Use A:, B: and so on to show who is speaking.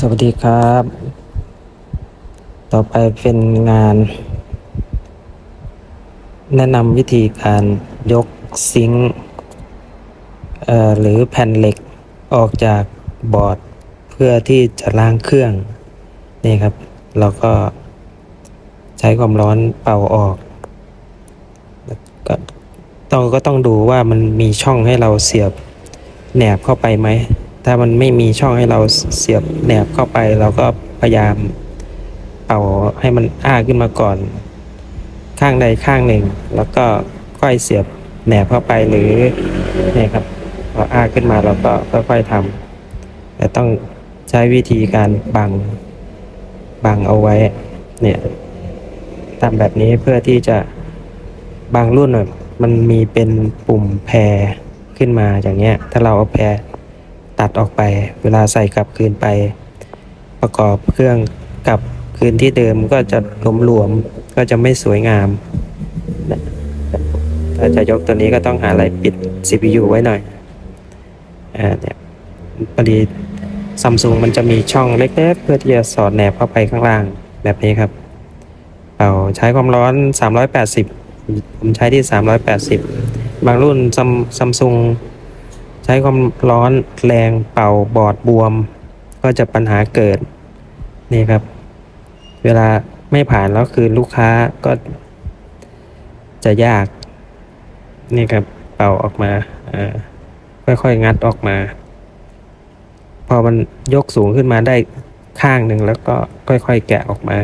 A: สวัสดีครับ ต่อไปเป็นงาน แนะนำวิธีการยกซิงค์หรือแผ่นเหล็กออกจากบอร์ดเพื่อที่จะล้างเครื่อง นี่ครับ เราก็ใช้ความร้อนเป่าออกก็ต้องก็ต้องดูว่ามันมีช่องให้เราเสียบแหนบเข้าไปไหม ถ้ามันไม่มีช่องให้เราเสียบแหนบเข้าไป เราก็พยายามเป่าให้มันอ้าขึ้นมาก่อน ข้างใดข้างหนึ่ง แล้วก็ค่อยเสียบแหนบเข้าไปหรือเนี่ยครับพออ้าขึ้นมาเราก็ค่อยๆทำแต่ต้องใช้วิธีการบังบังเอาไว้เนี่ยทำแบบนี้เพื่อที่จะบางรุ่นอะมันมีเป็นปุ่มแพรขึ้นมาอย่างเงี้ย ถ้าเราเอาแพร ตัดออกไป เวลาใส่กลับคืนไป ประกอบเครื่องกลับคืนที่เดิมก็จะหลมหลวมก็จะไม่สวยงามถ้าจะยกตัวนี้ก็ต้องหาอะไรปิด CPU ไว้หน่อยอ่าเนี่ยพอดีซัมซุงมันจะมีช่องเล็กๆ เพื่อที่จะสอดแหนบเข้าไปข้างล่างแบบนี้ครับเอาใช้ความร้อน 380 ผมใช้ที่ 380 บางรุ่นซัมซัมซุง ใช้ความร้อนแรงเป่าบอดบวม ก็จะปัญหาเกิดนี่ครับ เวลาไม่ผ่านแล้วคือลูกค้าก็จะยาก นี่ครับเป่าออกมาค่อยๆงัดออกมา พอมันยกสูงขึ้นมาได้ข้างหนึ่งแล้วก็ค่อยๆแกะออกมา